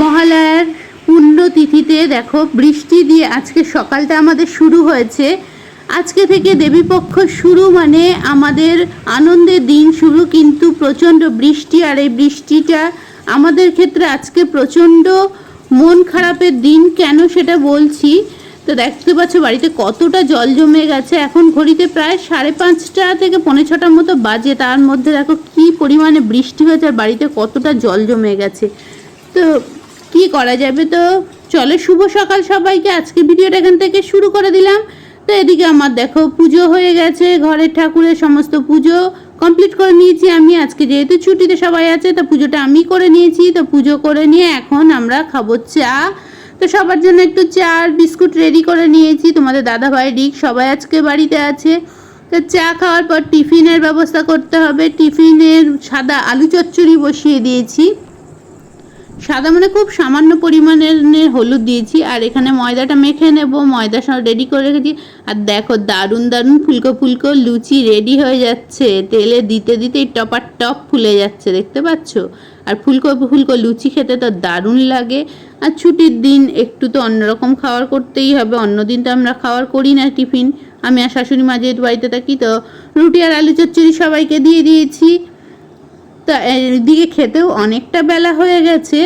মহালয়ার পুণ্যতিথিতে দেখো, বৃষ্টি দিয়ে আজকে সকালটা আমাদের শুরু হয়েছে। আজকে থেকে দেবীপক্ষ শুরু মানে আমাদের আনন্দের দিন শুরু, কিন্তু প্রচণ্ড বৃষ্টি, আর এই বৃষ্টিটা আমাদের ক্ষেত্রে আজকে প্রচণ্ড মন খারাপের দিন, কেন সেটা বলছি? তো দেখতে পাচ্ছ, বাড়িতে কতটা জল জমে গেছে। এখন ঘড়িতে প্রায় সাড়ে পাঁচটা থেকে পৌনে ছটার মতো বাজে। তার মধ্যে দেখো কি পরিমাণে বৃষ্টি হয়েছে, আর বাড়িতে কতটা জল জমে গেছে। তো কি করা যাবে তো? চলো, শুভ সকাল সবাইকে। আজকে ভিডিওটা এখান থেকে শুরু করে দিলাম। তো এদিকে আমার দেখো, পুজো হয়ে গেছে। ঘরের ঠাকুরের সমস্ত পুজো কমপ্লিট করে নিয়েছি আমি। আজকে যেহেতু ছুটিতে সবাই আছে, তো পুজোটা আমি করে নিয়েছি। তো পুজো করে নিয়ে এখন আমরা খাব চা। তো সবার জন্য একটু চা আর বিস্কুট রেডি করে নিয়েছি। তোমাদের দাদা ভাই রিক সবাই আজকে বাড়িতে আছে। তো চা খাওয়ার পর টিফিনের ব্যবস্থা করতে হবে। টিফিনের সাদা আলু চচ্চড়ি বসিয়ে দিয়েছি। সাদা মানে খুব সামান্য পরিমাণের হলুদ দিয়েছি, আর এখানে ময়দাটা মেখে নেব। ময়দা সব রেডি করে রেখেছি। আর দেখো, দারুণ দারুণ ফুলকো ফুলকো লুচি রেডি হয়ে যাচ্ছে। তেলে দিতে দিতেই টপার টপ ফুলে যাচ্ছে, দেখতে পাচ্ছ? আর ফুলকো ফুলকো লুচি খেতে তো দারুণ লাগে। আর ছুটির দিন একটু তো অন্যরকম খাবার করতেই হবে অন্য দিন তো আমরা খাওয়ার করি না টিফিন। আমি আর শাশুড়ি মা যেহেতু বাড়িতে থাকি, তো রুটি আর আলু চচ্চড়ি সবাইকে দিয়ে দিয়েছি। তা এদিকে খেতেও অনেকটা বেলা হয়ে গেছে।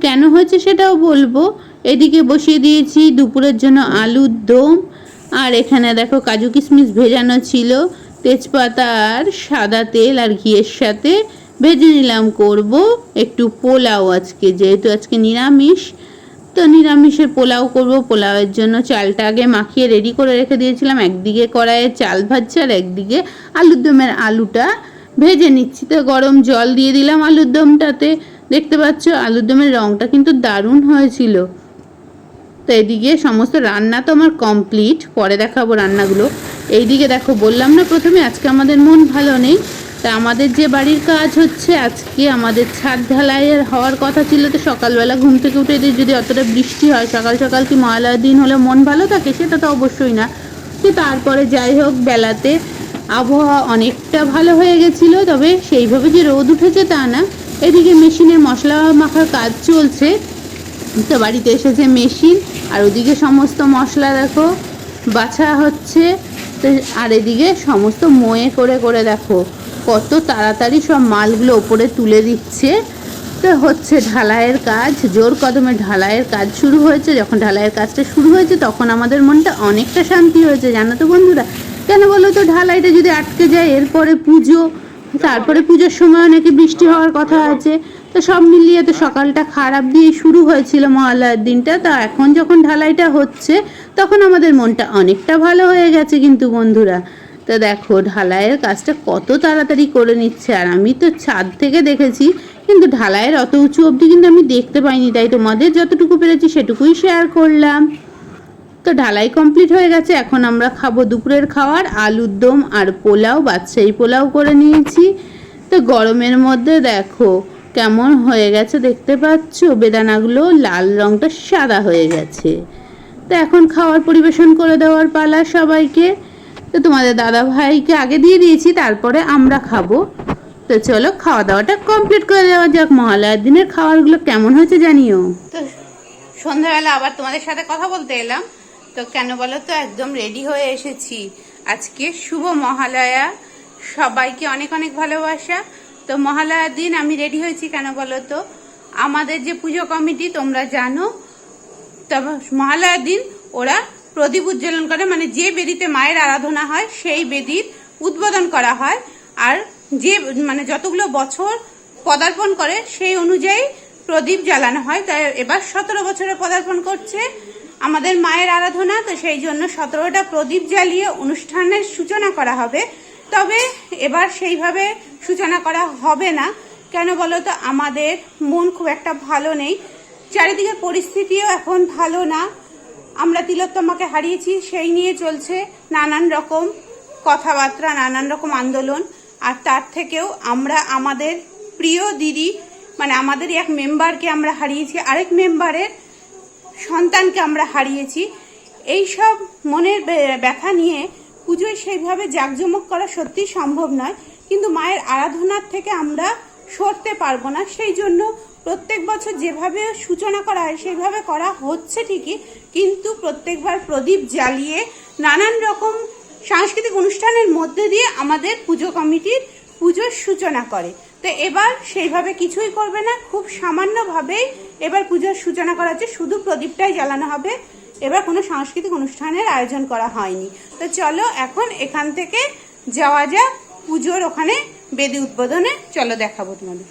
কেন হয়েছে সেটাও বলব। এদিকে বসিয়ে দিয়েছি দুপুরের জন্য আলুর দম। আর এখানে দেখো কাজু কিশমিশ ভেজানো ছিল। তেজপাতা আর সাদা তেল আর ঘিয়ের সাথে ভেজে নিলাম করব। একটু পোলাও আজকে, যেহেতু আজকে নিরামিষ। তো নিরামিষের পোলাও করব। পোলাওয়ের জন্য চালটা আগে মাখিয়ে রেডি করে রেখে দিয়েছিলাম। একদিকে কড়াইয়ে চাল ভাজছে আর একদিকে আলুর দমের আলুটা ভেজে নিচ্ছি। তো গরম জল দিয়ে দিলাম আলুর দমটাতে। দেখতে পাচ্ছ, আলুর দমের রঙটা কিন্তু দারুণ হয়েছিল। তো এদিকে সমস্ত রান্না তো আমার কমপ্লিট, পরে দেখাবো রান্নাগুলো। এইদিকে দেখো, বললাম না প্রথমে, আজকে আমাদের মন ভালো নেই। তা আমাদের যে বাড়ির কাজ হচ্ছে, আজকে আমাদের ছাদ ঢালাইয়ের হওয়ার কথা ছিল, তো সকালবেলা ঘুম থেকে উঠে যদি অতটা বৃষ্টি হয়, সকাল সকাল কি ময়লার দিন হলে মন ভালো থাকে? সেটা তো অবশ্যই না। তো তারপরে যাই হোক, বেলাতে আবহাওয়া অনেকটা ভালো হয়ে গেছিল, তবে সেইভাবে যে রোদ উঠেছে তা না। এদিকে মেশিনে মশলা মাখার কাজ চলছে। তো বাড়িতে এসেছে মেশিন, আর ওদিকে সমস্ত মশলা দেখো, বাছা হচ্ছে। তো আর এদিকে সমস্ত ময়ে করে করে দেখো, কত তাড়াতাড়ি সব মালগুলো ওপরে তুলে দিচ্ছে। তো হচ্ছে ঢালাইয়ের কাজ, জোর কদমে ঢালাইয়ের কাজ শুরু হয়েছে। যখন ঢালাইয়ের কাজটা শুরু হয়েছে, তখন আমাদের মনটা অনেকটা শান্তি হয়েছে, জানো তো বন্ধুরা? কেন বলো তো, ঢালাইটা যদি আটকে যায়, এরপরে পুজো, তারপরে পুজোর সময় নাকি বৃষ্টি হওয়ার কথা আছে। তো সব মিলিয়ে তো সকালটা খারাপ দিয়ে শুরু হয়েছিল মহালয়ার দিনটা। তা এখন যখন ঢালাইটা হচ্ছে, তখন আমাদের মনটা অনেকটা ভালো হয়ে গেছে কিন্তু বন্ধুরা। তো দেখো, ঢালাইয়ের কাজটা কত তাড়াতাড়ি করে নিচ্ছে, আর আমি তো ছাদ থেকে দেখেছি, কিন্তু ঢালাইয়ের অত উঁচু অবধি কিন্তু আমি দেখতে পাইনি। তাই তোমাদের যতটুকু পেরেছি সেটুকুই শেয়ার করলাম। তো ঢালাই কমপ্লিট হয়ে গেছে। এখন আমরা খাব দুপুরের খাওয়ার, আলুর দম আর পোলাও, বাদশাহী পোলাও করে নিয়েছি। তো গরমের মধ্যে দেখো কেমন হয়ে গেছে দেখতে পাচ্ছ? বেদানাগুলো লাল রঙটা সাদা হয়ে গেছে। তো এখন খাওয়ার পরিবেশন করে দেওয়ার পালা সবাইকে। তো তোমাদের দাদা ভাইকে আগে দিয়ে দিয়েছি, তারপরে আমরা খাব। তো চলো খাওয়া দাওয়াটা কমপ্লিট করে দেওয়া যাক। মহালয়ার দিনের খাবারগুলো কেমন হয়েছে জানিও। তো সন্ধ্যাবেলা আবার তোমাদের সাথে কথা বলতে এলাম। তো কেন বলো তো? একদম রেডি হয়ে এসেছি। আজকে শুভ মহালয়া। সবাইকে অনেক অনেক ভালোবাসা। তো মহালয়ার দিন আমি রেডি হয়েছি কেন বলো তো? আমাদের যে পুজো কমিটি, তোমরা জানো তবে মহালয়ার দিন ওরা প্রদীপ উজ্জ্বলন করে মানে যে বেদিতে মায়ের আরাধনা হয়, সেই বেদির উদ্বোধন করা হয়। আর যে মানে যতগুলো বছর পদার্পণ করে, সেই অনুযায়ী প্রদীপ জ্বালানো হয়। তাই এবার সতেরো বছরে পদার্পণ করছে। আমাদের মায়ের আরাধনা, তো সেই জন্য সতেরোটা প্রদীপ জ্বালিয়ে অনুষ্ঠানের সূচনা করা হবে। তবে এবার সেইভাবে সূচনা করা হবে না। কেন বলো তো, আমাদের মন খুব একটা ভালো নেই। চারিদিকের পরিস্থিতিও এখন ভালো না। আমরা তিলোত্তমাকে হারিয়েছি, সেই নিয়ে চলছে নানান রকম কথাবার্তা, নানান রকম আন্দোলন। আর তার থেকেও আমরা, আমাদের প্রিয় দিদি মানে আমাদের এক মেম্বারকে আমরা হারিয়েছি। আরেক মেম্বারের সন্তানকে আমরা হারিয়েছি। এই সব মনের ব্যথা নিয়ে পুজোয় সেইভাবে জাঁকজমক করা সত্যি সম্ভব নয়। কিন্তু মায়ের আরাধনার থেকে আমরা সরতে পারব না। সেই জন্য প্রত্যেক বছর যেভাবে সূচনা করা হয়, সেইভাবে করা হচ্ছে ঠিকই। কিন্তু প্রত্যেকবার প্রদীপ জ্বালিয়ে নানান রকম সাংস্কৃতিক অনুষ্ঠানের মধ্যে দিয়ে আমাদের পুজো কমিটির পুজোর সূচনা করে। তো এবার সেইভাবে কিছুই করবে না। খুব সামান্যভাবেই এবার পুজোর সূচনা করা হচ্ছে শুধু প্রদীপটাই জ্বালানো হবে, এবার কোনো সাংস্কৃতিক অনুষ্ঠানের আয়োজন করা হয়নি। তো চলো এখন এখান থেকে যাওয়া যাক, পুজোর ওখানে বেদি উদ্বোধনে। চলো দেখাবো তোমাদের।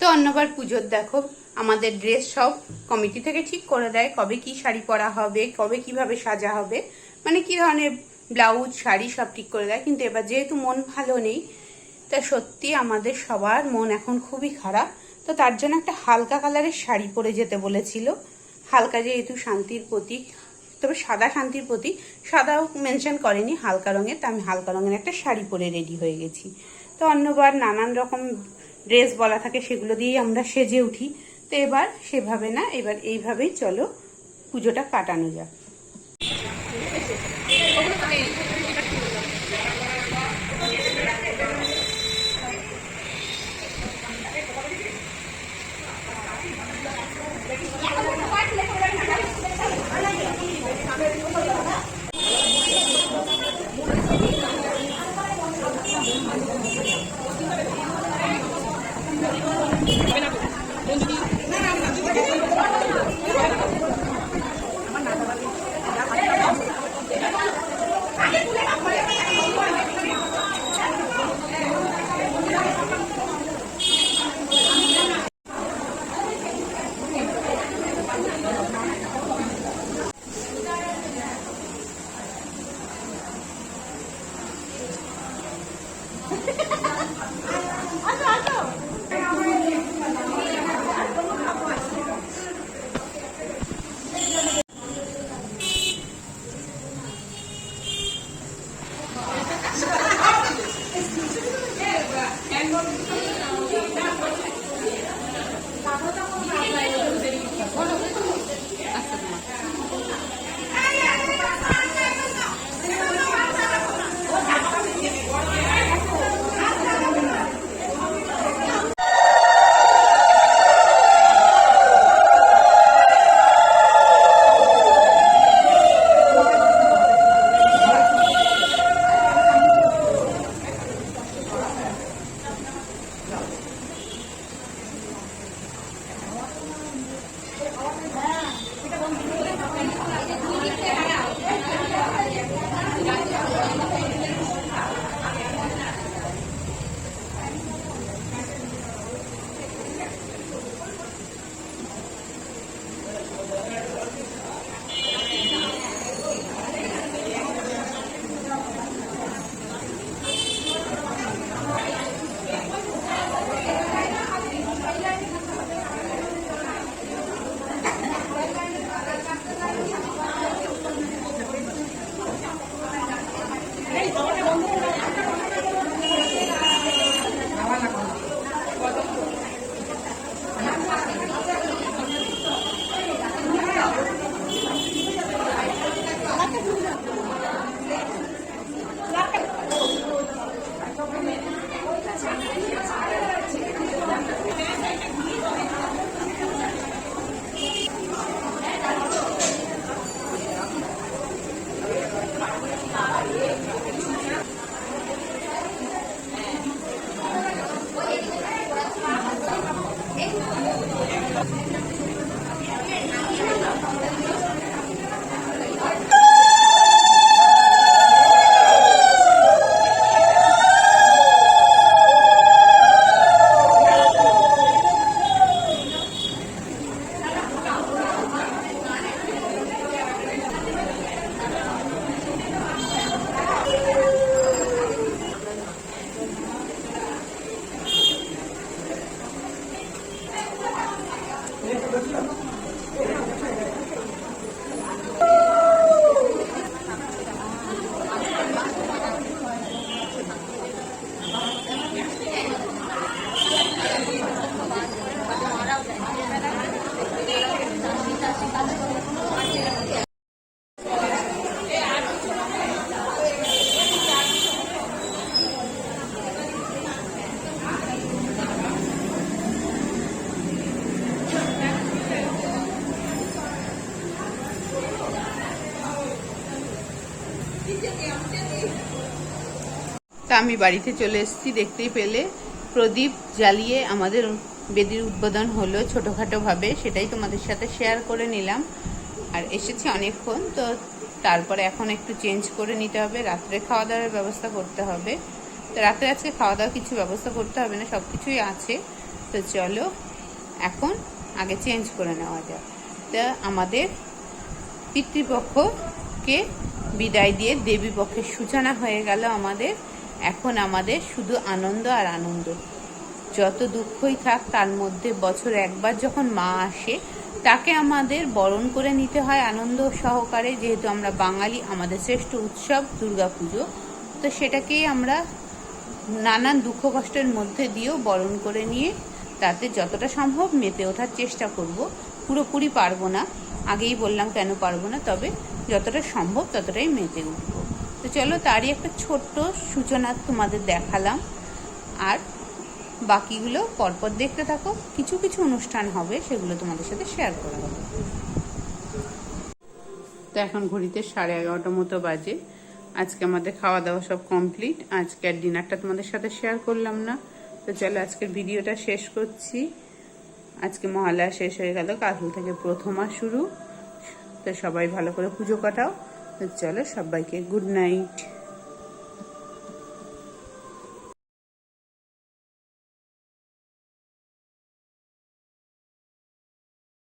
তো অন্যবার পুজোর দেখো, আমাদের ড্রেস সব কমিটি থেকে ঠিক করে দেয় কবে কি শাড়ি পরা হবে, কবে কীভাবে সাজা হবে। মানে কি ধরনের ব্লাউজ, শাড়ি সব ঠিক করে দেয়, কিন্তু এবার যেহেতু মন ভালো নেই, তা সত্যি আমাদের সবার মন এখন খুবই খারাপ। তো তার জন্য একটা হালকা কালারের শাড়ি পরে যেতে বলেছিল। হালকা যেহেতু শান্তির প্রতীক, তবে সাদা শান্তির প্রতীক, সাদাও মেনশন করেনি হালকা রঙের, তা আমি হালকা রঙের একটা শাড়ি পরে রেডি হয়ে গেছি। তো অন্যবার নানান রকম ড্রেস বলা থাকে সেগুলো দিয়েই আমরা সেজে উঠি। তো এবার সেভাবে না, এবার এইভাবেই চলো পুজোটা কাটানো যাক। আমি বাড়িতে চলে এসেছি, দেখতেই পেলে। প্রদীপ জ্বালিয়ে আমাদের বেদির উদ্বোধন হলো ছোটোখাটোভাবে, সেটাই তোমাদের সাথে শেয়ার করে নিলাম। আর এসেছি অনেকক্ষণ, তো তারপরে এখন একটু চেঞ্জ করে নিতে হবে। রাত্রে খাওয়া দাওয়ার ব্যবস্থা করতে হবে। তো রাত্রে আজকে খাওয়া দাওয়া কিছু ব্যবস্থা করতে হবে না সব কিছুই আছে। তো চলো, এখন আগে চেঞ্জ করে নেওয়া যাক। তা আমাদের পিতৃপক্ষকে বিদায় দিয়ে দেবী পক্ষের সূচনা হয়ে গেল আমাদের। এখন আমাদের শুধু আনন্দ আর আনন্দ। যত দুঃখই থাক, তার মধ্যে বছর একবার যখন মা আসে, তাকে আমাদের বরণ করে নিতে হয় আনন্দ সহকারে, যেহেতু আমরা বাঙালি, আমাদের শ্রেষ্ঠ উৎসব দুর্গাপুজো। তো সেটাকেই আমরা নানান দুঃখ কষ্টের মধ্যে দিয়েও বরণ করে নিয়ে তাতে যতটা সম্ভব মেতে ওঠার চেষ্টা করব। পুরোপুরি পারব না। আগেই বললাম কেন পারব না, তবে যতটা সম্ভব ততটাই মেতে উঠব। তো চলো তারই একটা ছোট্ট সূচনা তোমাদের দেখালাম। আর বাকিগুলো পরপর দেখতে থাকো। কিছু কিছু অনুষ্ঠান হবে, সেগুলো তোমাদের সাথে শেয়ার করা হবে তো এখন ঘড়িতে সাড়ে এগারোটা মতো বাজে। আজকে আমাদের খাওয়া দাওয়া সব কমপ্লিট আজকের ডিনারটা তোমাদের সাথে শেয়ার করলাম না। তো চলো আজকের ভিডিওটা শেষ করছি। আজকে মহালয়া শেষ হয়ে গেল কাল থেকে প্রথমা শুরু। তো সবাই ভালো করে পুজো কাটাও। তো চলো সবাইকে গুড নাইট